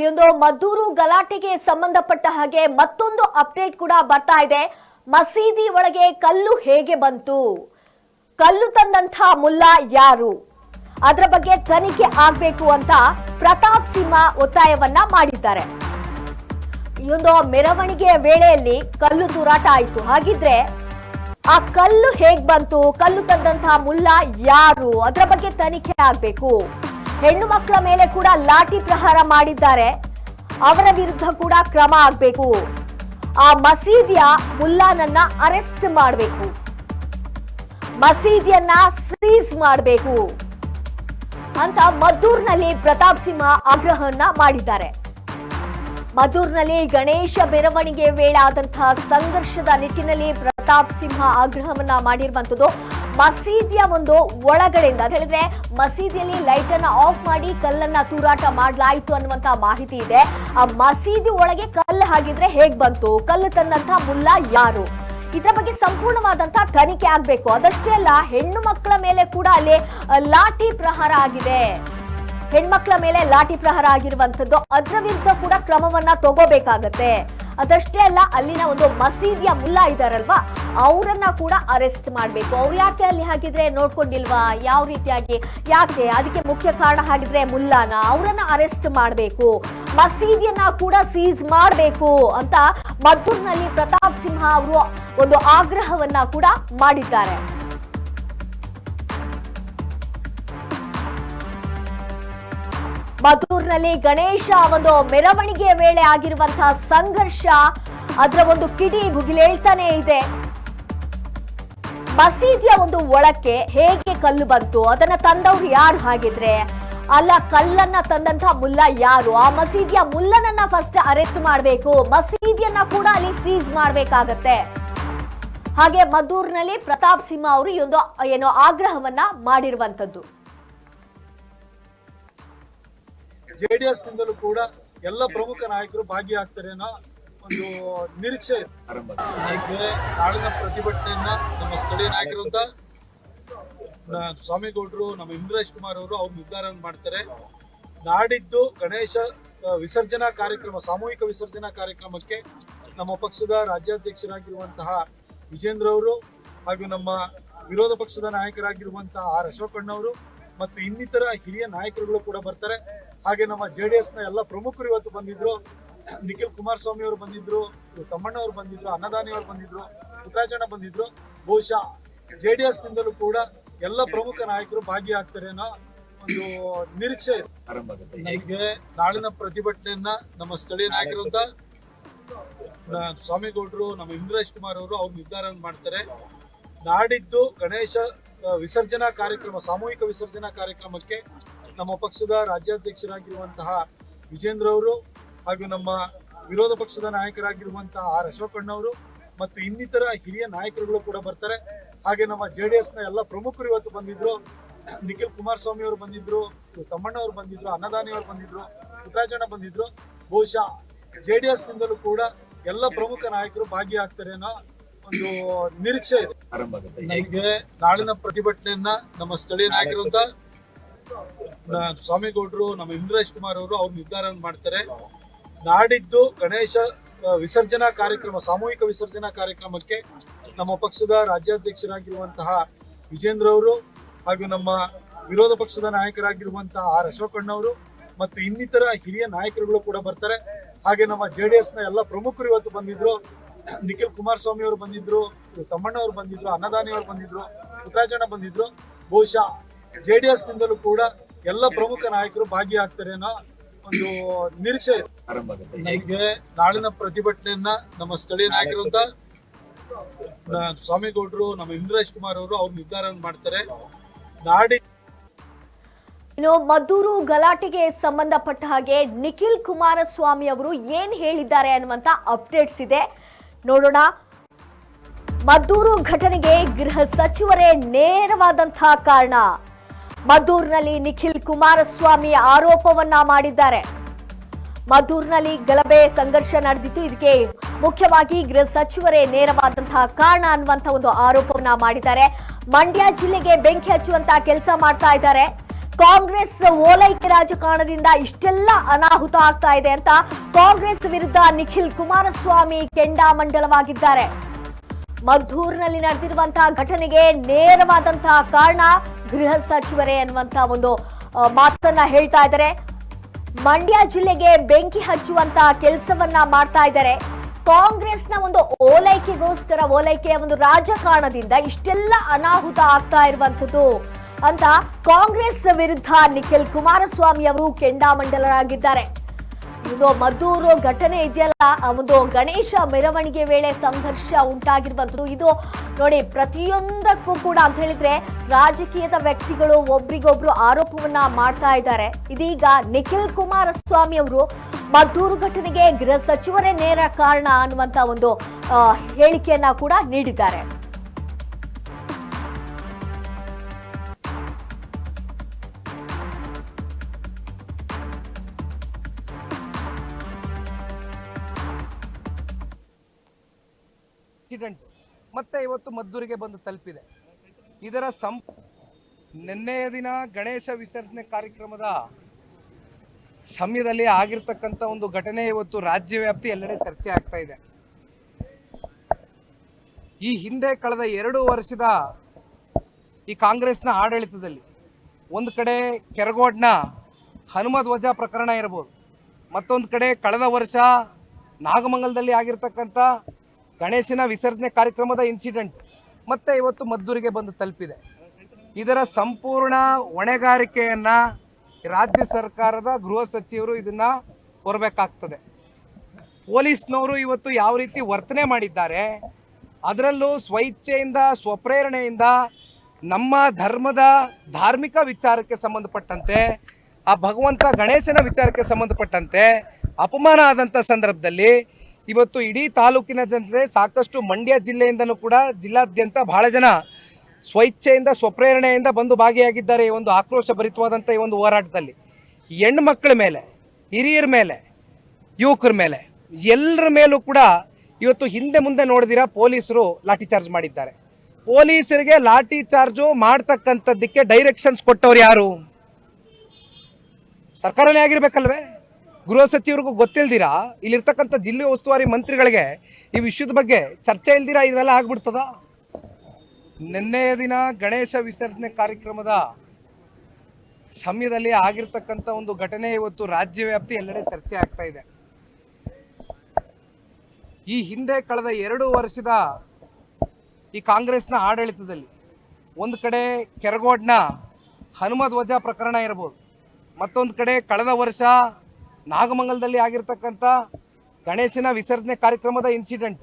ಈ ಮದ್ದೂರು ಗಲಾಟೆಗೆ ಸಂಬಂಧಪಟ್ಟ ಹಾಗೆ ಮತ್ತೊಂದು ಅಪ್ಡೇಟ್ ಕೂಡ ಬರ್ತಾ ಇದೆ. ಮಸೀದಿ ಒಳಗೆ ಕಲ್ಲು ಹೇಗೆ ಬಂತು? ಕಲ್ಲು ತಂದಂಥ ಮುಲ್ಲಾ ಯಾರು? ಅದರ ಬಗ್ಗೆ ತನಿಖೆ ಆಗ್ಬೇಕು ಅಂತ ಪ್ರತಾಪ್ ಸಿಂಹ ಒತ್ತಾಯವನ್ನ ಮಾಡಿದ್ದಾರೆ. ಈ ಮೆರವಣಿಗೆಯ ವೇಳೆಯಲ್ಲಿ ಕಲ್ಲು ತೂರಾಟ ಆಯಿತು. ಹಾಗಿದ್ರೆ ಆ ಕಲ್ಲು ಹೇಗ್ ಬಂತು? ಕಲ್ಲು ತಂದಂತಹ ಮುಲ್ಲಾ ಯಾರು? ಅದರ ಬಗ್ಗೆ ತನಿಖೆ ಆಗ್ಬೇಕು. ಹೆಣ್ಣು ಮಕ್ಕಳ ಮೇಲೆ ಕೂಡ ಲಾಠಿ ಪ್ರಹಾರ ಮಾಡಿದ್ದಾರೆ. ಅವರ ವಿರುದ್ಧ ಕೂಡ ಕ್ರಮ ಆಗ್ಬೇಕು. ಆ ಮಸೀದಿಯ ಮುಲ್ಲಾನನ್ನ ಅರೆಸ್ಟ್ ಮಾಡಬೇಕು. ಮಸೀದಿಯನ್ನ ಸೀಸ್ ಮಾಡಬೇಕು. ಅಂತ ಮದ್ದೂರ್ನಲ್ಲಿ ಪ್ರತಾಪ್ ಸಿಂಹ ಆಗ್ರಹವನ್ನ ಮಾಡಿದ್ದಾರೆ. ಮದ್ದೂರ್ನಲ್ಲಿ ಗಣೇಶ ಮೆರವಣಿಗೆ ವೇಳೆ ಆದಂತಹ ಸಂಘರ್ಷದ ನಿಟ್ಟಿನಲ್ಲಿ ಪ್ರತಾಪ್ ಸಿಂಹ ಆಗ್ರಹವನ್ನ ಮಾಡಿರುವಂತದ್ದು ಮಸೀದಿಯ ಒಂದು ಒಳಗಡೆಯಿಂದ ಅಂತ ಹೇಳಿದ್ರೆ ಮಸೀದಿಯಲ್ಲಿ ಲೈಟ್ ಅನ್ನ ಆಫ್ ಮಾಡಿ ಕಲ್ಲನ್ನ ತೂರಾಟ ಮಾಡಲಾಯಿತು ಅನ್ನುವಂತ ಮಾಹಿತಿ ಇದೆ. ಆ ಮಸೀದಿ ಒಳಗೆ ಕಲ್ಲು ಹಾಗಿದ್ರೆ ಹೇಗ್ ಬಂತು? ಕಲ್ಲು ತಂದಂತ ಮುಲ್ಲಾ ಯಾರು? ಇದರ ಬಗ್ಗೆ ಸಂಪೂರ್ಣವಾದಂತಹ ತನಿಖೆ ಆಗ್ಬೇಕು. ಅದಷ್ಟೇ ಅಲ್ಲ, ಹೆಣ್ಣು ಮಕ್ಕಳ ಮೇಲೆ ಕೂಡ ಅಲ್ಲಿ ಲಾಠಿ ಪ್ರಹಾರ ಆಗಿದೆ. ಹೆಣ್ಮಕ್ಳ ಮೇಲೆ ಲಾಠಿ ಪ್ರಹಾರ ಆಗಿರುವಂತದ್ದು, ಅದರ ವಿರುದ್ಧ ಕೂಡ ಕ್ರಮವನ್ನ ತಗೋಬೇಕಾಗತ್ತೆ. ಅದಷ್ಟೇ ಅಲ್ಲ, ಅಲ್ಲಿನ ಒಂದು ಮಸೀದಿಯ ಮುಲ್ಲಾ ಇದಾರಲ್ವಾ, ಅವರನ್ನ ಕೂಡ ಅರೆಸ್ಟ್ ಮಾಡಬೇಕು. ಅವ್ರು ಯಾಕೆ ಅಲ್ಲಿ ಹಾಕಿದ್ರೆ ನೋಡ್ಕೊಂಡಿಲ್ವಾ? ಯಾವ ರೀತಿಯಾಗಿ? ಯಾಕೆ? ಅದಕ್ಕೆ ಮುಖ್ಯ ಕಾರಣ ಹಾಗಿದ್ರೆ ಮುಲ್ಲಾನ. ಅವರನ್ನ ಅರೆಸ್ಟ್ ಮಾಡಬೇಕು. ಮಸೀದಿಯನ್ನ ಕೂಡ ಸೀಸ್ ಮಾಡಬೇಕು ಅಂತ ಮದ್ದೂರ್ನಲ್ಲಿ ಪ್ರತಾಪ್ ಸಿಂಹ ಅವರು ಒಂದು ಆಗ್ರಹವನ್ನ ಕೂಡ ಮಾಡಿದ್ದಾರೆ. ಮದ್ದೂರಿನಲ್ಲಿ ಗಣೇಶ ಒಂದು ಮೆರವಣಿಗೆಯ ವೇಳೆ ಆಗಿರುವಂತಹ ಸಂಘರ್ಷ, ಅದರ ಒಂದು ಕಿಡಿ ಭುಗಿಲೇಳ್ತಾನೆ ಇದೆ. ಮಸೀದಿಯ ಒಂದು ಒಳಕ್ಕೆ ಹೇಗೆ ಕಲ್ಲು ಬಂತು, ಅದನ್ನ ತಂದವ್ರು ಯಾರು ಹಾಗಿದ್ರೆ? ಅಲ್ಲ, ಕಲ್ಲನ್ನ ತಂದಂತ ಮುಲ್ಲ ಯಾರು? ಆ ಮಸೀದಿಯ ಮುಲ್ಲನನ್ನ ಫಸ್ಟ್ ಅರೆಸ್ಟ್ ಮಾಡಬೇಕು, ಮಸೀದಿಯನ್ನ ಕೂಡ ಅಲ್ಲಿ ಸೀಸ್ ಮಾಡಬೇಕಾಗತ್ತೆ. ಹಾಗೆ ಮದ್ದೂರಿನಲ್ಲಿ ಪ್ರತಾಪ್ ಸಿಂಹ ಅವರು ಒಂದು, ಏನೋ, ಆಗ್ರಹವನ್ನ ಮಾಡಿರುವಂತದ್ದು ಜೆಡಿಎಸ್ ನಿಂದಲೂ ಕೂಡ ಎಲ್ಲ ಪ್ರಮುಖ ನಾಯಕರು ಭಾಗಿಯಾಗ್ತಾರೆ ಅನ್ನೋ ಒಂದು ನಿರೀಕ್ಷೆ ಇದೆ. ನಾಳಿನ ಪ್ರತಿಭಟನೆಯನ್ನ ನಮ್ಮ ಸ್ಥಳೀಯ ನಾಯಕರು ಅಂತ ನ- ಸ್ವಾಮಿಗೌಡರು, ನಮ್ಮ ಇಂದ್ರೇಶ್ ಕುಮಾರ್ ಅವರು ಅವ್ರು ನಿರ್ಧಾರ ಮಾಡ್ತಾರೆ. ನಾಡಿದ್ದು ಗಣೇಶ ವಿಸರ್ಜನಾ ಕಾರ್ಯಕ್ರಮ, ಸಾಮೂಹಿಕ ವಿಸರ್ಜನಾ ಕಾರ್ಯಕ್ರಮಕ್ಕೆ ನಮ್ಮ ಪಕ್ಷದ ರಾಜ್ಯಾಧ್ಯಕ್ಷರಾಗಿರುವಂತಹ ವಿಜೇಂದ್ರ ಅವರು ಹಾಗೂ ನಮ್ಮ ವಿರೋಧ ಪಕ್ಷದ ನಾಯಕರಾಗಿರುವಂತಹ ಆರ್ ಅಶೋಕಣ್ಣವರು ಮತ್ತು ಇನ್ನಿತರ ಹಿರಿಯ ನಾಯಕರುಗಳು ಕೂಡ ಬರ್ತಾರೆ. ಹಾಗೆ ನಮ್ಮ ಜೆ ಡಿ ಎಸ್ನ ಎಲ್ಲ ಪ್ರಮುಖರು ಇವತ್ತು ಬಂದಿದ್ರು. ನಿಖಿಲ್ ಕುಮಾರಸ್ವಾಮಿ ಅವರು ಬಂದಿದ್ರು ತಮ್ಮಣ್ಣ ಅವರು ಬಂದಿದ್ರು ಅನ್ನದಾನಿ ಅವರು ಬಂದಿದ್ರು ಪುಟ್ಟರಾಜಣ್ಣ ಬಂದಿದ್ರು. ಬಹುಶಃ ಜೆ ಡಿ ಎಸ್ ನಿಂದಲೂ ಕೂಡ ಎಲ್ಲ ಪ್ರಮುಖ ನಾಯಕರು ಭಾಗಿಯಾಗ್ತಾರೆ ಅನ್ನೋ ಒಂದು ನಿರೀಕ್ಷೆ ಇದೆ. ನಮಗೆ ನಾಳಿನ ಪ್ರತಿಭಟನೆಯನ್ನ ನಮ್ಮ ಸ್ಥಳೀಯ ನಾಯಕರು ಅಂತ ನ- ಸ್ವಾಮಿಗೌಡರು ನಮ್ಮ ಇಂದ್ರೇಶ್ ಕುಮಾರ್ ಅವರು ಅವ್ರು ನಿರ್ಧಾರ ಮಾಡ್ತಾರೆ. ನಾಡಿದ್ದು ಗಣೇಶ ವಿಸರ್ಜನಾ ಕಾರ್ಯಕ್ರಮ ಸಾಮೂಹಿಕ ವಿಸರ್ಜನಾ ಕಾರ್ಯಕ್ರಮಕ್ಕೆ ನಮ್ಮ ಪಕ್ಷದ ರಾಜ್ಯಾಧ್ಯಕ್ಷರಾಗಿರುವಂತಹ ವಿಜೇಂದ್ರ ಅವರು ಹಾಗೂ ನಮ್ಮ ವಿರೋಧ ಪಕ್ಷದ ನಾಯಕರಾಗಿರುವಂತಹ ಆರ್ ಅಶೋಕಣ್ಣವರು ಮತ್ತು ಇನ್ನಿತರ ಹಿರಿಯ ನಾಯಕರುಗಳು ಕೂಡ ಬರ್ತಾರೆ. ಹಾಗೆ ನಮ್ಮ ಜೆ ಡಿ ಎಸ್ನ ಎಲ್ಲ ಪ್ರಮುಖರು ಇವತ್ತು ಬಂದಿದ್ರು. ನಿಖಿಲ್ ಕುಮಾರಸ್ವಾಮಿ ಅವರು ಬಂದಿದ್ರು ತಮ್ಮಣ್ಣ ಅವರು ಬಂದಿದ್ರು ಅನ್ನದಾನಿ ಅವರು ಬಂದಿದ್ರು ಪುಟ್ಟರಾಜಣ್ಣ ಬಂದಿದ್ರು. ಬಹುಶಃ ಜೆ ಡಿ ಎಸ್ನಿಂದಲೂ ಕೂಡ ಎಲ್ಲ ಪ್ರಮುಖ ನಾಯಕರು ಭಾಗಿಯಾಗ್ತಾರೆ ಅನ್ನೋ ಒಂದು ನಿರೀಕ್ಷೆ ಇದೆ. ನಮಗೆ ನಾಳಿನ ಪ್ರತಿಭಟನೆಯನ್ನ ನಮ್ಮ ಸ್ಥಳೀಯ ನಾಯಕರು ಅಂತ ನ- ಸ್ವಾಮಿಗೌಡರು, ನಮ್ಮ ಇಂದ್ರೇಶ್ ಕುಮಾರ್ ಅವರು ಅವ್ರು ನಿರ್ಧಾರ ಮಾಡ್ತಾರೆ. ನಾಡಿದ್ದು ಗಣೇಶ ವಿಸರ್ಜನಾ ಕಾರ್ಯಕ್ರಮ, ಸಾಮೂಹಿಕ ವಿಸರ್ಜನಾ ಕಾರ್ಯಕ್ರಮಕ್ಕೆ ನಮ್ಮ ಪಕ್ಷದ ರಾಜ್ಯಾಧ್ಯಕ್ಷರಾಗಿರುವಂತಹ ವಿಜೇಂದ್ರ ಅವರು ಹಾಗೂ ನಮ್ಮ ವಿರೋಧ ಪಕ್ಷದ ನಾಯಕರಾಗಿರುವಂತಹ ಆರ್ ಅಶೋಕಣ್ಣವರು ಮತ್ತು ಇನ್ನಿತರ ಹಿರಿಯ ನಾಯಕರುಗಳು ಕೂಡ ಬರ್ತಾರೆ. ಹಾಗೆ ನಮ್ಮ ಜೆ ಡಿ ಎಸ್ನ ಎಲ್ಲ ಪ್ರಮುಖರು ಇವತ್ತು ಬಂದಿದ್ರು. ನಿಖಿಲ್ ಕುಮಾರಸ್ವಾಮಿ ಅವರು ಬಂದಿದ್ರು ತಮ್ಮಣ್ಣ ಅವರು ಬಂದಿದ್ರು ಅನ್ನದಾನಿ ಅವರು ಬಂದಿದ್ರು ಪುಟ್ಟರಾಜಣ್ಣ ಬಂದಿದ್ರು. ಬಹುಶಃ ಜೆ ಡಿ ಎಸ್ ನಿಂದಲೂ ಕೂಡ ಎಲ್ಲ ಪ್ರಮುಖ ನಾಯಕರು ಭಾಗಿಯಾಗ್ತಾರೆ ಅನ್ನೋ ಒಂದು ನಿರೀಕ್ಷೆ ನಮಗೆ ನಾಳಿನ ಪ್ರತಿಭಟನೆಯನ್ನ ನಮ್ಮ ಸ್ಥಳೀಯ ನಾಯಕರು ಅಂತ ನ- ಸ್ವಾಮಿಗೌಡರು, ನಮ್ಮ ಇಂದ್ರೇಶ್ ಕುಮಾರ್ ಅವರು ಅವ್ರು ನಿರ್ಧಾರ ಮಾಡ್ತಾರೆ. ನಾಡಿ ಇನ್ನು ಮದ್ದೂರು ಗಲಾಟೆಗೆ ಸಂಬಂಧಪಟ್ಟ ಹಾಗೆ ನಿಖಿಲ್ ಕುಮಾರಸ್ವಾಮಿ ಅವರು ಏನ್ ಹೇಳಿದ್ದಾರೆ ಅನ್ನುವಂತ ಅಪ್ಡೇಟ್ಸ್ ಇದೆ. ನೋಡೋಣ. ಮದ್ದೂರು ಘಟನೆಗೆ ಗೃಹ ಸಚಿವರೇ ನೇರವಾದಂತಹ ಕಾರಣ. ಮದ್ದೂರಿನಲ್ಲಿ ನಿಖಿಲ್ ಕುಮಾರಸ್ವಾಮಿ ಆರೋಪವನ್ನ ಮಾಡಿದ್ದಾರೆ. ಮದ್ದೂರಿನಲ್ಲಿ ಗಲಭೆ ಸಂಘರ್ಷ ನಡೆದಿತ್ತು ಇದಕ್ಕೆ ಮುಖ್ಯವಾಗಿ ಗೃಹ ಸಚಿವರೇ ನೇರವಾದಂತಹ ಕಾರಣ ಅನ್ನುವಂತ ಒಂದು ಆರೋಪವನ್ನ ಮಾಡಿದ್ದಾರೆ. ಮಂಡ್ಯ ಜಿಲ್ಲೆಗೆ ಬೆಂಕಿ ಹಚ್ಚುವಂತ ಕೆಲಸ ಮಾಡ್ತಾ ಇದ್ದಾರೆ. ಕಾಂಗ್ರೆಸ್ ಓಲೈಕೆ ರಾಜಕಾರಣದಿಂದ ಇಷ್ಟೆಲ್ಲ ಅನಾಹುತ ಆಗ್ತಾ ಇದೆ ಅಂತ ಕಾಂಗ್ರೆಸ್ ವಿರುದ್ಧ ನಿಖಿಲ್ ಕುಮಾರಸ್ವಾಮಿ ಕೆಂಡಾಮಂಡಲವಾಗಿದ್ದಾರೆ ಮದ್ದೂರಿನಲ್ಲಿ ನಡೆದಿರುವಂತಹ ಘಟನೆಗೆ ನೇರವಾದಂತಹ ಕಾರಣ ಗೃಹ ಸಚಿವರೇ ಅನ್ನುವಂತ ಒಂದು ಮಾತನ್ನ ಹೇಳ್ತಾ ಇದ್ದಾರೆ. ಮಂಡ್ಯ ಜಿಲ್ಲೆಗೆ ಬೆಂಕಿ ಹಚ್ಚುವಂತ ಕೆಲಸವನ್ನ ಮಾಡ್ತಾ ಇದ್ದಾರೆ. ಕಾಂಗ್ರೆಸ್ನ ಒಂದು ಓಲೈಕೆಗೋಸ್ಕರ, ಓಲೈಕೆಯ ಒಂದು ರಾಜಕಾರಣದಿಂದ ಇಷ್ಟೆಲ್ಲ ಅನಾಹುತ ಆಗ್ತಾ ಇರುವಂತದ್ದು ಅಂತ ಕಾಂಗ್ರೆಸ್ ವಿರುದ್ಧ ನಿಖಿಲ್ ಕುಮಾರಸ್ವಾಮಿ ಅವರು ಕೆಂಡಾಮಂಡಲರಾಗಿದ್ದಾರೆ. ಇದು ಮದ್ದೂರು ಘಟನೆ ಇದೆಯಲ್ಲ ಒಂದು ಗಣೇಶ ಮೆರವಣಿಗೆ ವೇಳೆ ಸಂಘರ್ಷ ಉಂಟಾಗಿರುವಂತದ್ದು ಇದು ನೋಡಿ, ಪ್ರತಿಯೊಂದಕ್ಕೂ ಕೂಡ ಅಂತ ಹೇಳಿದ್ರೆ ರಾಜಕೀಯದ ವ್ಯಕ್ತಿಗಳು ಒಬ್ರಿಗೊಬ್ರು ಆರೋಪವನ್ನ ಮಾಡ್ತಾ ಇದ್ದಾರೆ. ಇದೀಗ ನಿಖಿಲ್ ಕುಮಾರಸ್ವಾಮಿ ಅವರು ಮದ್ದೂರು ಘಟನೆಗೆ ಗೃಹ ಸಚಿವರೇ ನೇರ ಕಾರಣ ಅನ್ನುವಂತ ಒಂದು ಹೇಳಿಕೆಯನ್ನ ಕೂಡ ನೀಡಿದ್ದಾರೆ. ಇನ್ಸಿಡೆಂಟ್ ಮತ್ತೆ ಇವತ್ತು ಮದ್ದೂರಿಗೆ ಬಂದು ತಲುಪಿದೆ. ಇದರ ಸಂ ನಿನ್ನೆಯ ದಿನ ಗಣೇಶ ವಿಸರ್ಜನೆ ಕಾರ್ಯಕ್ರಮದ ಸಮಯದಲ್ಲಿ ಆಗಿರ್ತಕ್ಕಂಥ ಒಂದು ಘಟನೆ ಇವತ್ತು ರಾಜ್ಯವ್ಯಾಪ್ತಿ ಎಲ್ಲೆಡೆ ಚರ್ಚೆ ಆಗ್ತಾ ಇದೆ. ಈ ಹಿಂದೆ ಕಳೆದ ಎರಡು ವರ್ಷದ ಈ ಕಾಂಗ್ರೆಸ್ನ ಆಡಳಿತದಲ್ಲಿ ಒಂದು ಕಡೆ ಕೆರಗೋಡ್ನ ಹನುಮ ಧ್ವಜ ಪ್ರಕರಣ ಇರ್ಬೋದು, ಮತ್ತೊಂದು ಕಡೆ ಕಳೆದ ವರ್ಷ ನಾಗಮಂಗಲದಲ್ಲಿ ಆಗಿರ್ತಕ್ಕಂಥ ಗಣೇಶನ ವಿಸರ್ಜನೆ ಕಾರ್ಯಕ್ರಮದ ಇನ್ಸಿಡೆಂಟ್ ಮತ್ತೆ ಇವತ್ತು ಮದ್ದೂರಿಗೆ ಬಂದು ತಲುಪಿದೆ. ಇದರ ಸಂಪೂರ್ಣ ಹೊಣೆಗಾರಿಕೆಯನ್ನ ರಾಜ್ಯ ಸರ್ಕಾರದ ಗೃಹ ಸಚಿವರು ಇದನ್ನ ಕೊರಬೇಕಾಗ್ತದೆ. ಪೊಲೀಸ್ನವರು ಇವತ್ತು ಯಾವ ರೀತಿ ವರ್ತನೆ ಮಾಡಿದ್ದಾರೆ, ಅದರಲ್ಲೂ ಸ್ವಇಚ್ಛೆಯಿಂದ, ಸ್ವಪ್ರೇರಣೆಯಿಂದ ನಮ್ಮ ಧರ್ಮದ ಧಾರ್ಮಿಕ ವಿಚಾರಕ್ಕೆ ಸಂಬಂಧಪಟ್ಟಂತೆ, ಆ ಭಗವಂತ ಗಣೇಶನ ವಿಚಾರಕ್ಕೆ ಸಂಬಂಧಪಟ್ಟಂತೆ ಅಪಮಾನ ಆದಂಥ ಸಂದರ್ಭದಲ್ಲಿ ಇವತ್ತು ಇಡೀ ತಾಲೂಕಿನ ಜನತೆ ಸಾಕಷ್ಟು ಮಂಡ್ಯ ಜಿಲ್ಲೆಯಿಂದನೂ ಕೂಡ ಜಿಲ್ಲಾದ್ಯಂತ ಬಹಳ ಜನ ಸ್ವಇಚ್ಛೆಯಿಂದ, ಸ್ವಪ್ರೇರಣೆಯಿಂದ ಬಂದು ಭಾಗಿಯಾಗಿದ್ದಾರೆ ಈ ಒಂದು ಆಕ್ರೋಶ ಭರಿತವಾದಂಥ ಈ ಒಂದು ಹೋರಾಟದಲ್ಲಿ. ಹೆಣ್ಣು ಮಕ್ಕಳ ಮೇಲೆ, ಹಿರಿಯರ ಮೇಲೆ, ಯುವಕರ ಮೇಲೆ, ಎಲ್ಲರ ಮೇಲೂ ಕೂಡ ಇವತ್ತು ಹಿಂದೆ ಮುಂದೆ ನೋಡಿದಿರ ಪೊಲೀಸರು ಲಾಠಿ ಚಾರ್ಜ್ ಮಾಡಿದ್ದಾರೆ. ಪೊಲೀಸರಿಗೆ ಲಾಠಿ ಚಾರ್ಜು ಮಾಡ್ತಕ್ಕಂಥದ್ದಕ್ಕೆ ಡೈರೆಕ್ಷನ್ಸ್ ಕೊಟ್ಟವ್ರು ಯಾರು? ಸರ್ಕಾರನೇ ಆಗಿರ್ಬೇಕಲ್ವೇ? ಗೃಹ ಸಚಿವರಿಗೂ ಗೊತ್ತಿಲ್ದಿರಾ? ಇಲ್ಲಿರ್ತಕ್ಕಂಥ ಜಿಲ್ಲೆ ಉಸ್ತುವಾರಿ ಮಂತ್ರಿಗಳಿಗೆ ಈ ವಿಷಯದ ಬಗ್ಗೆ ಚರ್ಚೆ ಇಲ್ದಿರಾ? ಇದೆಲ್ಲ ಆಗ್ಬಿಡ್ತದ? ನಿನ್ನೆಯ ದಿನ ಗಣೇಶ ವಿಸರ್ಜನೆ ಕಾರ್ಯಕ್ರಮದ ಸಮಯದಲ್ಲಿ ಆಗಿರ್ತಕ್ಕಂಥ ಒಂದು ಘಟನೆ ಇವತ್ತು ರಾಜ್ಯ ವ್ಯಾಪ್ತಿ ಎಲ್ಲೆಡೆ ಚರ್ಚೆ ಆಗ್ತಾ ಇದೆ. ಈ ಹಿಂದೆ ಕಳೆದ ಎರಡು ವರ್ಷದ ಈ ಕಾಂಗ್ರೆಸ್ನ ಆಡಳಿತದಲ್ಲಿ ಒಂದು ಕಡೆ ಕೆರಗೋಡ್ನ ಹನುಮ ಧ್ವಜ ಪ್ರಕರಣ ಇರ್ಬೋದು, ಮತ್ತೊಂದು ಕಡೆ ಕಳೆದ ವರ್ಷ ನಾಗಮಂಗಲದಲ್ಲಿ ಆಗಿರ್ತಕ್ಕಂಥ ಗಣೇಶನ ವಿಸರ್ಜನೆ ಕಾರ್ಯಕ್ರಮದ ಇನ್ಸಿಡೆಂಟ್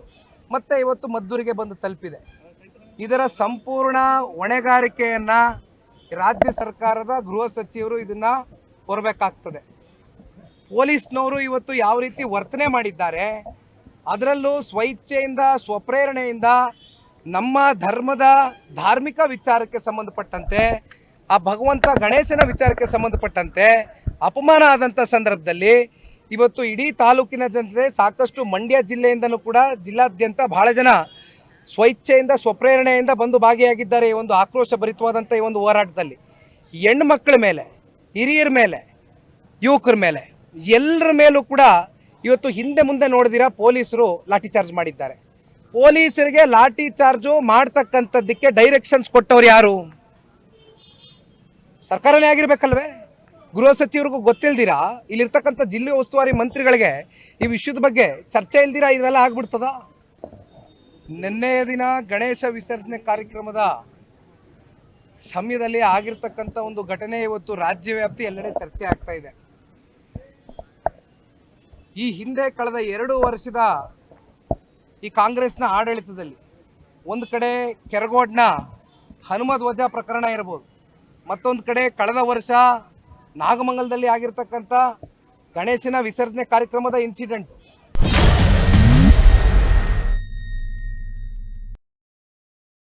ಮತ್ತೆ ಇವತ್ತು ಮದ್ದೂರಿಗೆ ಬಂದು ತಲುಪಿದೆ. ಇದರ ಸಂಪೂರ್ಣ ಹೊಣೆಗಾರಿಕೆಯನ್ನು ರಾಜ್ಯ ಸರ್ಕಾರದ ಗೃಹ ಸಚಿವರು ಇದನ್ನ ಹೊರಬೇಕಾಗ್ತದೆ ಪೊಲೀಸ್ನವರು ಇವತ್ತು ಯಾವ ರೀತಿ ವರ್ತನೆ ಮಾಡಿದ್ದಾರೆ, ಅದರಲ್ಲೂ ಸ್ವಇಚ್ಛೆಯಿಂದ, ಸ್ವಪ್ರೇರಣೆಯಿಂದ ನಮ್ಮ ಧರ್ಮದ ಧಾರ್ಮಿಕ ವಿಚಾರಕ್ಕೆ ಸಂಬಂಧಪಟ್ಟಂತೆ ಆ ಭಗವಂತ ಗಣೇಶನ ವಿಚಾರಕ್ಕೆ ಸಂಬಂಧಪಟ್ಟಂತೆ ಅಪಮಾನ ಆದಂಥ ಸಂದರ್ಭದಲ್ಲಿ ಇವತ್ತು ಇಡೀ ತಾಲೂಕಿನ ಜನತೆ ಸಾಕಷ್ಟು ಮಂಡ್ಯ ಜಿಲ್ಲೆಯಿಂದಲೂ ಕೂಡ ಜಿಲ್ಲಾದ್ಯಂತ ಬಹಳ ಜನ ಸ್ವಇಚ್ಛೆಯಿಂದ, ಸ್ವಪ್ರೇರಣೆಯಿಂದ ಬಂದು ಭಾಗಿಯಾಗಿದ್ದಾರೆ ಈ ಒಂದು ಆಕ್ರೋಶ ಭರಿತವಾದಂಥ ಈ ಒಂದು ಹೋರಾಟದಲ್ಲಿ. ಹೆಣ್ಣು ಮಕ್ಕಳ ಮೇಲೆ, ಹಿರಿಯರ ಮೇಲೆ, ಯುವಕರ ಮೇಲೆ, ಎಲ್ಲರ ಮೇಲೂ ಕೂಡ ಇವತ್ತು ಹಿಂದೆ ಮುಂದೆ ನೋಡಿದಿರ ಪೊಲೀಸರು ಲಾಠಿ ಚಾರ್ಜ್ ಮಾಡಿದ್ದಾರೆ. ಪೊಲೀಸರಿಗೆ ಲಾಠಿ ಚಾರ್ಜು ಮಾಡ್ತಕ್ಕಂಥದ್ದಕ್ಕೆ ಡೈರೆಕ್ಷನ್ಸ್ ಕೊಟ್ಟವ್ರು ಯಾರು? ಸರ್ಕಾರನೇ ಆಗಿರ್ಬೇಕಲ್ವೇ? ಗೃಹ ಸಚಿವರಿಗೂ ಗೊತ್ತಿಲ್ದಿರಾ? ಇಲ್ಲಿರ್ತಕ್ಕಂಥ ಜಿಲ್ಲೆ ಉಸ್ತುವಾರಿ ಮಂತ್ರಿಗಳಿಗೆ ಈ ವಿಷಯದ ಬಗ್ಗೆ ಚರ್ಚೆ ಇಲ್ದಿರಾ? ಇದೆಲ್ಲ ಆಗ್ಬಿಡ್ತದ? ನಿನ್ನೆಯ ದಿನ ಗಣೇಶ ವಿಸರ್ಜನೆ ಕಾರ್ಯಕ್ರಮದ ಸಮಯದಲ್ಲಿ ಆಗಿರ್ತಕ್ಕಂಥ ಒಂದು ಘಟನೆ ಇವತ್ತು ರಾಜ್ಯ ವ್ಯಾಪ್ತಿ ಎಲ್ಲೆಡೆ ಚರ್ಚೆ ಆಗ್ತಾ ಇದೆ. ಈ ಹಿಂದೆ ಕಳೆದ ಎರಡು ವರ್ಷದ ಈ ಕಾಂಗ್ರೆಸ್ನ ಆಡಳಿತದಲ್ಲಿ ಒಂದು ಕಡೆ ಕೆರಗೋಡ್ನ ಹನುಮ ಧ್ವಜ ಪ್ರಕರಣ ಇರ್ಬೋದು. ಮತ್ತೊಂದು ಕಡೆ ಕಳೆದ ವರ್ಷ ನಾಗಮಂಗಲದಲ್ಲಿ ಆಗಿರ್ತಕ್ಕಂಥ ಗಣೇಶನ ವಿಸರ್ಜನೆ ಕಾರ್ಯಕ್ರಮದ ಇನ್ಸಿಡೆಂಟ್